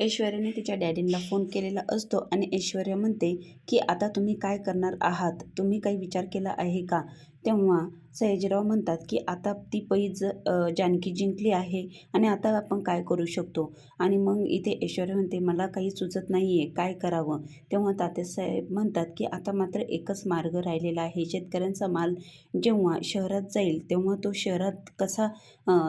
ऐश्वर्याने तिच्या डॅडींना फोन केलेला असतो आणि ऐश्वर्या म्हणते की आता तुम्ही काय करणार आहात? तुम्ही काही विचार केला आहे का? तेव्हा सयाजीराव म्हणतात की आता ती पैज जानकी जिंकली आहे आणि आता आपण काय करू शकतो? आणि मग इथे ऐश्वर्या म्हणते मला काही सुचत नाही आहे काय करावं? तेव्हा तात्यासाहेब म्हणतात की आता मात्र एकच मार्ग राहिलेला आहे. शेतकऱ्यांचा माल जेव्हा शहरात जाईल तेव्हा तो शहरात कसा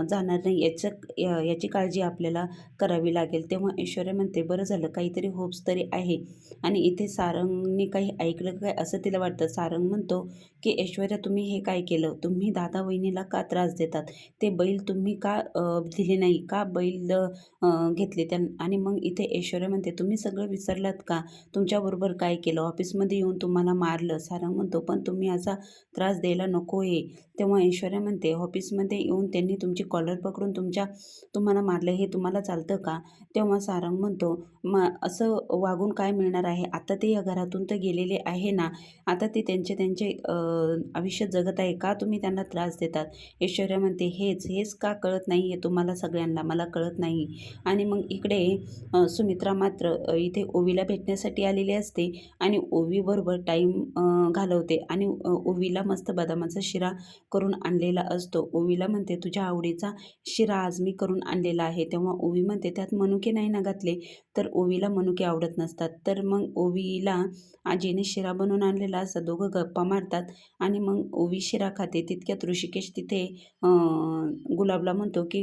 जाणार नाही याचं या- याची काळजी आपल्याला करावी लागेल. तेव्हा ऐश्वर्या म्हणते बरं झालं काहीतरी होप्स तरी आहे. आणि इथे सारंगने काही ऐकलं काय असं तिला वाटतं. सारंग म्हणतो की ऐश्वर्या तुम्ही हे काय केलं? तुम्ही दादा वहिनीला का त्रास देतात? ते बैल तुम्ही का दिले नाही? का बैल घेतले त्या आणि मग इथे ऐश्वर्या म्हणते तुम्ही सगळं विसरलात का? तुमच्याबरोबर काय केलं? ऑफिसमध्ये येऊन तुम्हाला मारलं. सारंग म्हणतो पण तुम्ही असा त्रास द्यायला नको आहे तेव्हा ऐश्वर्या म्हणते ऑफिसमध्ये येऊन त्यांनी तुमची कॉलर पकडून तुमच्या तुम्हाला मारलं. हे तुम्हाला चालतं का? तेव्हा सारंग म्हणतो म असं वागून काय मिळणार आहे? आता ते या घरातून तर गेलेले आहे ना? आता ते त्यांचे त्यांचे आयुष्य जगत आहे का? तुम्ही त्यांना त्रास देतात. ऐश्वर्या म्हणते हेच हेच का कळत नाही आहे तुम्हाला सगळ्यांना? मला कळत नाही. आणि मग इकडे सुमित्रा मात्र इथे ओवीला भेटण्यासाठी आलेली असते आणि ओवीबरोबर टाईम घालवते आणि ओवीला मस्त बदामाचा शिरा करून आणलेला असतो. ओवीला म्हणते तुझ्या आवडीचा शिरा आज मी करून आणलेला आहे. तेव्हा ओवी म्हणते त्यात मनुके नाही ना घातले? तर ओवीला मनुके आवडत नसतात. तर मग ओवीला आजीने शिरा बनवून आणलेला असतात दोघं गप्पा मारतात आणि मग ओवी शिरा खाते तितक्यात ऋषिकेश तिथे गुलाबला म्हणतो की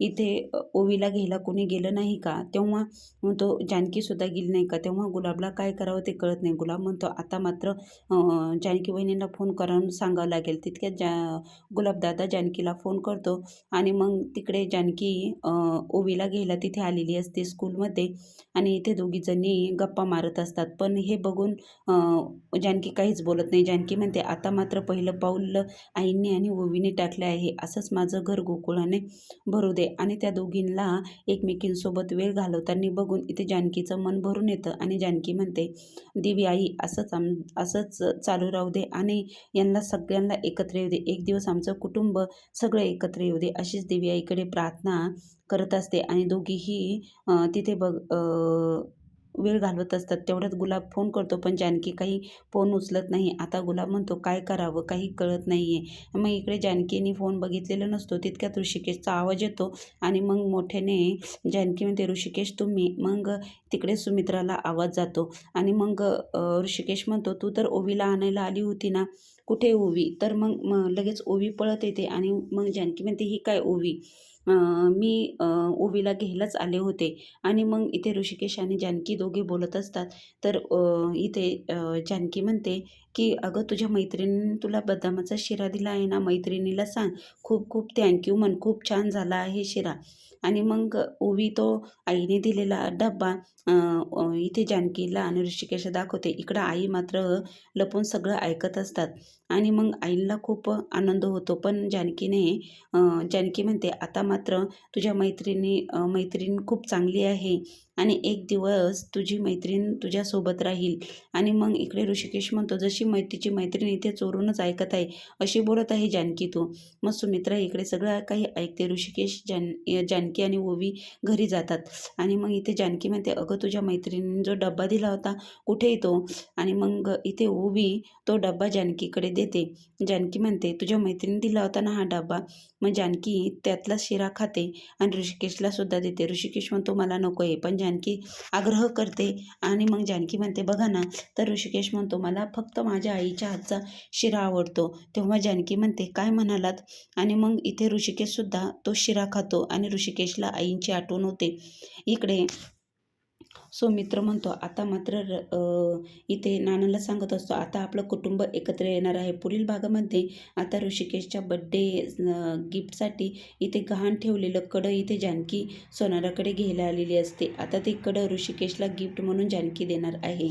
इथे ओवीला घ्यायला कोणी गेलं नाही का? तेव्हा म्हणतो जानकीसुद्धा गेली नाही का? तेव्हा गुलाबला काय करावं ते कळत नाही. गुलाब म्हणतो आता मात्र जानकी वहिनींना फोन करून सांगावं लागेल. तितक्यात जा गुलाबदादा जानकीला फोन करतो आणि मग तिकडे जानकी ओवीला घ्यायला तिथे आलेली असते स्कूलमध्ये आणि इथे दोघीजणी गप्पा मारत असतात. पण हे बघून जानकी काहीच बोलत नाही. जानकी म्हणते आता मात्र पहिलं पाऊल आईंनी आणि ओवीने टाकलं आहे. असंच माझं घर गोकुळाने भरू दे. आणि त्या दोघींना एकमेकींसोबत वेळ घालवताना बघून इथे जानकीचं मन भरून येतं आणि जानकी म्हणते देवी आई असंच आम असंच चालू राहू दे आणि यांना सगळ्यांना एकत्र येऊ दे. एक दिवस आमचं कुटुंब सगळं एकत्र येऊ दे अशीच देवी आईकडे प्रार्थना करत असते. आणि दोघीही तिथे बघ वेळ घालवत असतात. तेवढ्यात गुलाब फोन करतो पण जानकी काही फोन उचलत नाही. आता गुलाब म्हणतो काय करावं? काही कळत नाही आहे मग इकडे जानकीने फोन बघितलेला नसतो. तितक्यात ऋषिकेशचा आवाज येतो आणि मग मोठ्याने जानकी म्हणते ऋषिकेश तुम्ही. मग तिकडे सुमित्राला आवाज जातो आणि मग ऋषिकेश म्हणतो तू तर ओवीला आणायला आली होती ना? कुठे ओवी? तर मग लगेच ओवी पळत येते आणि मग जानकी म्हणते ही काय ओवी? मी ओवीला घ्यायलाच आले होते. आणि मग इथे ऋषिकेश आणि जानकी दोघे बोलत असतात. तर इथे जानकी म्हणते की अगं तुझ्या मैत्रिणीने तुला बदामाचा शिरा दिला आहे ना? मैत्रिणीला सांग. खूप खूप थँक्यू म्हण. खूप छान झाला आहे शिरा. आणि मग ओवी तो आईने दिलेला डब्बा इथे जानकीला आणि ऋषिकेशला दाखवते. इकडं आई मात्र लपून सगळं ऐकत असतात. आणि मग आईला खूप आनंद होतो. पण जानकीने जानकी म्हणते आता मात्र तुझ्या मैत्रिणी मैत्रीण खूप चांगली आहे आणि एक दिवस तुझी मैत्रीण तुझ्यासोबत राहील. आणि मग इकडे ऋषिकेश म्हणतो जशी मै तिची मैत्रीण इथे चोरूनच ऐकत आहे अशी बोलत आहे जानकी तू. मग सुमित्रा इकडे सगळं काही ऐकते. ऋषिकेश जान जानकी आणि ओवी घरी जातात. आणि मग इथे जानकी म्हणते अगं तुझ्या मैत्रिणीने जो डब्बा दिला होता कुठे येतो आणि मग इथे ओवी तो डब्बा जानकीकडे देते. जानकी म्हणते तुझ्या मैत्रिणी दिला होता ना हा डब्बा? मग जानकी त्यातला शिरा खाते आणि ऋषिकेशला सुद्धा देते. ऋषिकेश म्हणतो मला नको आहे. पण जानकी आग्रह करते आणि मग जानकी म्हणते बघा ना तर ऋषिकेश म्हणतो मला फक्त माझ्या आईच्या हातचा शिरा आवडतो. तेव्हा जानकी म्हणते काय म्हणालात? आणि मग इथे ऋषिकेशसुद्धा तो शिरा खातो आणि ऋषिकेश ऋषिकेशला आईंची आठवण होते. इकडे सौमित्र म्हणतो आता मात्र र- इथे नानाला सांगत असतो आता आपलं कुटुंब एकत्र येणार आहे. पुढील भागामध्ये आता ऋषिकेशच्या बड्डे गिफ्टसाठी इथे गहाण ठेवलेलं कडं इथे जानकी सोनाराकडे घ्यायला आलेली असते. आता ते कडं ऋषिकेशला गिफ्ट म्हणून जानकी देणार आहे.